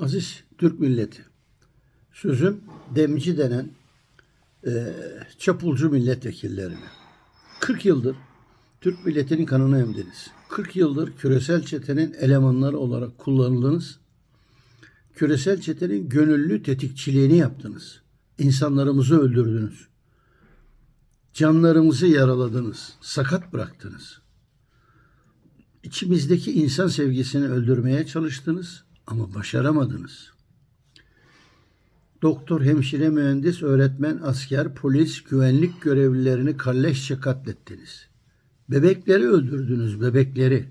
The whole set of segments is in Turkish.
Aziz Türk milleti. Sözüm demci denen e, çapulcu milletvekillerine. 40 yıldır Türk milletinin kanını emdiniz. 40 yıldır küresel çetenin elemanları olarak kullanıldınız. Küresel çetenin gönüllü tetikçiliğini yaptınız. İnsanlarımızı öldürdünüz. Canlarımızı yaraladınız. Sakat bıraktınız. İçimizdeki insan sevgisini öldürmeye çalıştınız ama başaramadınız. Doktor, hemşire, mühendis, öğretmen, asker, polis, güvenlik görevlilerini kalleşçe katlettiniz. Bebekleri öldürdünüz, bebekleri.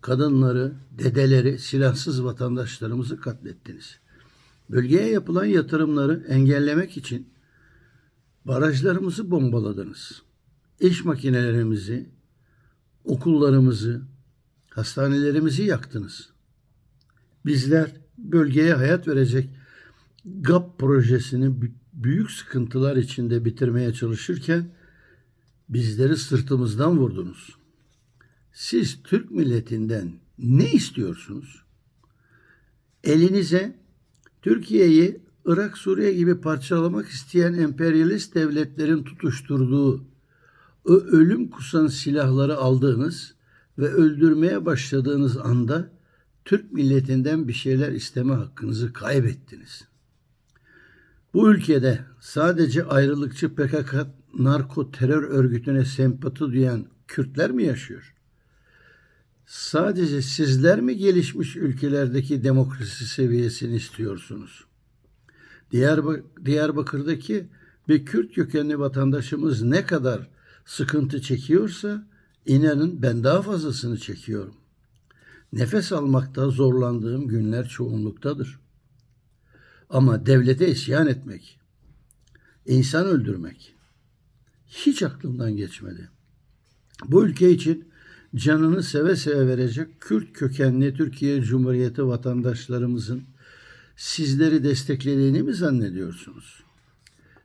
Kadınları, dedeleri, silahsız vatandaşlarımızı katlettiniz. Bölgeye yapılan yatırımları engellemek için barajlarımızı bombaladınız. İş makinelerimizi, okullarımızı, hastanelerimizi yaktınız. Bizler bölgeye hayat verecek GAP projesini bü- büyük sıkıntılar içinde bitirmeye çalışırken bizleri sırtımızdan vurdunuz. Siz Türk milletinden ne istiyorsunuz? Elinize Türkiye'yi Irak, Suriye gibi parçalamak isteyen emperyalist devletlerin tutuşturduğu o ölüm kusan silahları aldığınız ve öldürmeye başladığınız anda Türk milletinden bir şeyler isteme hakkınızı kaybettiniz. Bu ülkede sadece ayrılıkçı PKK narko terör örgütüne sempati duyan Kürtler mi yaşıyor? Sadece sizler mi gelişmiş ülkelerdeki demokrasi seviyesini istiyorsunuz? Diyarbak- Diyarbakır'daki bir Kürt kökenli vatandaşımız ne kadar sıkıntı çekiyorsa inanın ben daha fazlasını çekiyorum. Nefes almakta zorlandığım günler çoğunluktadır. Ama devlete isyan etmek, insan öldürmek hiç aklımdan geçmedi. Bu ülke için canını seve seve verecek Kürt kökenli Türkiye Cumhuriyeti vatandaşlarımızın sizleri desteklediğini mi zannediyorsunuz?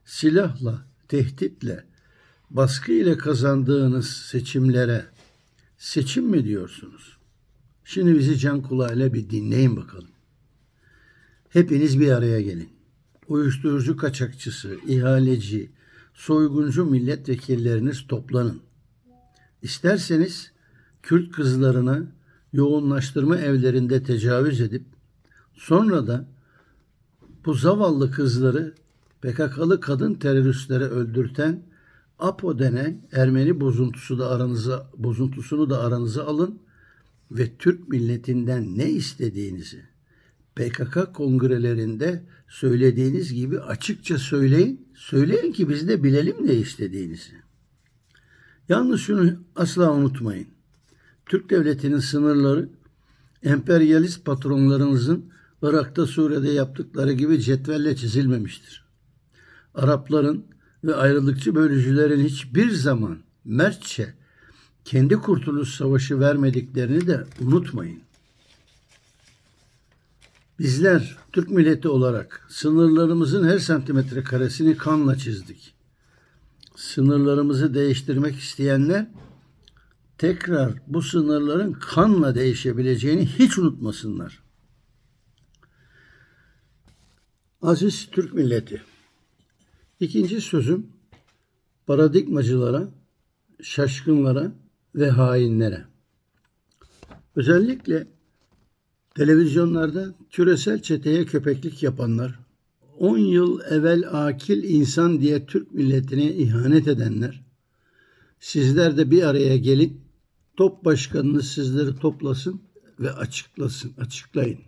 Silahla, tehditle, baskı ile kazandığınız seçimlere seçim mi diyorsunuz? Şimdi bizi can kulağıyla bir dinleyin bakalım. Hepiniz bir araya gelin. Uyuşturucu kaçakçısı, ihaleci, soyguncu milletvekilleriniz toplanın. İsterseniz Kürt kızlarına yoğunlaştırma evlerinde tecavüz edip sonra da bu zavallı kızları PKK'lı kadın teröristlere öldürten APO denen Ermeni bozuntusu da aranıza bozuntusunu da aranıza alın ve Türk milletinden ne istediğinizi PKK kongrelerinde söylediğiniz gibi açıkça söyleyin. Söyleyin ki biz de bilelim ne istediğinizi. Yalnız şunu asla unutmayın. Türk devletinin sınırları emperyalist patronlarınızın Irak'ta Suriye'de yaptıkları gibi cetvelle çizilmemiştir. Arapların ve ayrılıkçı bölücülerin hiçbir zaman mertçe kendi kurtuluş savaşı vermediklerini de unutmayın. Bizler Türk milleti olarak sınırlarımızın her santimetre karesini kanla çizdik. Sınırlarımızı değiştirmek isteyenler tekrar bu sınırların kanla değişebileceğini hiç unutmasınlar. Aziz Türk milleti. İkinci sözüm paradigmacılara, şaşkınlara ve hainlere. Özellikle televizyonlarda küresel çeteye köpeklik yapanlar, 10 yıl evvel akil insan diye Türk milletine ihanet edenler, sizler de bir araya gelin, top başkanınız sizleri toplasın ve açıklasın, açıklayın.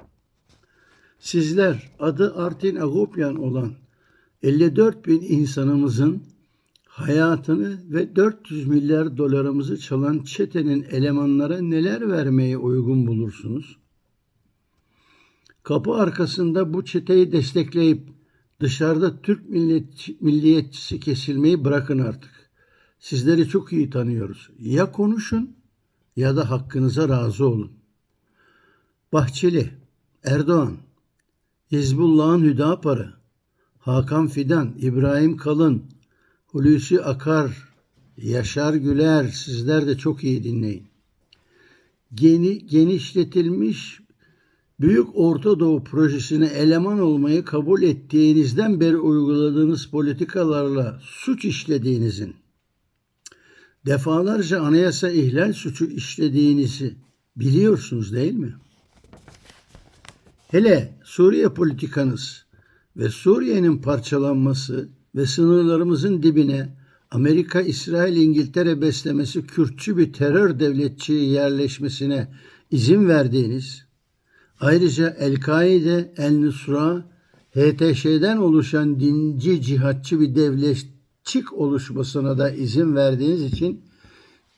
Sizler adı Artin Agopyan olan 54 bin insanımızın hayatını ve 400 milyar dolarımızı çalan çetenin elemanlara neler vermeyi uygun bulursunuz? Kapı arkasında bu çeteyi destekleyip dışarıda Türk millet, milliyetçisi kesilmeyi bırakın artık. Sizleri çok iyi tanıyoruz. Ya konuşun ya da hakkınıza razı olun. Bahçeli, Erdoğan, Hizbullah'ın Hüdaparı, Hakan Fidan, İbrahim Kalın, Hulusi Akar, Yaşar Güler sizler de çok iyi dinleyin. Geni, genişletilmiş Büyük Orta Doğu projesine eleman olmayı kabul ettiğinizden beri uyguladığınız politikalarla suç işlediğinizin, defalarca anayasa ihlal suçu işlediğinizi biliyorsunuz değil mi? Hele Suriye politikanız ve Suriye'nin parçalanması ve sınırlarımızın dibine Amerika, İsrail, İngiltere beslemesi Kürtçü bir terör devletçiyi yerleşmesine izin verdiğiniz, ayrıca El-Kaide, El-Nusra, HTŞ'den oluşan dinci cihatçı bir devletçik oluşmasına da izin verdiğiniz için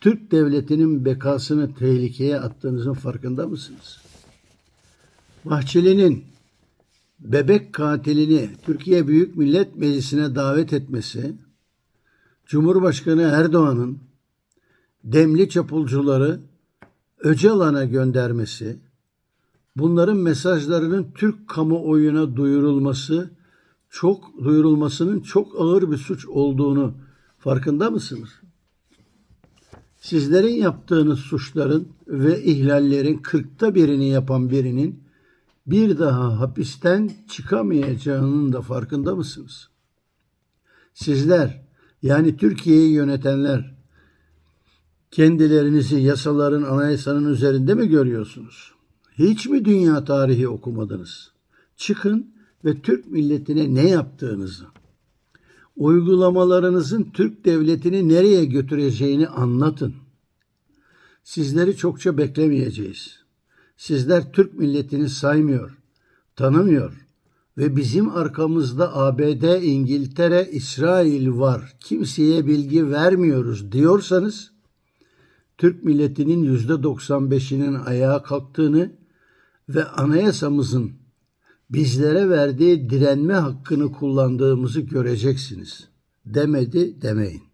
Türk devletinin bekasını tehlikeye attığınızın farkında mısınız? Bahçeli'nin bebek katilini Türkiye Büyük Millet Meclisi'ne davet etmesi, Cumhurbaşkanı Erdoğan'ın demli çapulcuları Öcalan'a göndermesi, bunların mesajlarının Türk kamuoyuna duyurulması çok duyurulmasının çok ağır bir suç olduğunu farkında mısınız? Sizlerin yaptığınız suçların ve ihlallerin kırkta birini yapan birinin bir daha hapisten çıkamayacağının da farkında mısınız? Sizler yani Türkiye'yi yönetenler kendilerinizi yasaların, anayasanın üzerinde mi görüyorsunuz? Hiç mi dünya tarihi okumadınız? Çıkın ve Türk milletine ne yaptığınızı, uygulamalarınızın Türk devletini nereye götüreceğini anlatın. Sizleri çokça beklemeyeceğiz. Sizler Türk milletini saymıyor, tanımıyor ve bizim arkamızda ABD, İngiltere, İsrail var. Kimseye bilgi vermiyoruz diyorsanız Türk milletinin yüzde 95'inin ayağa kalktığını ve anayasamızın bizlere verdiği direnme hakkını kullandığımızı göreceksiniz. Demedi demeyin.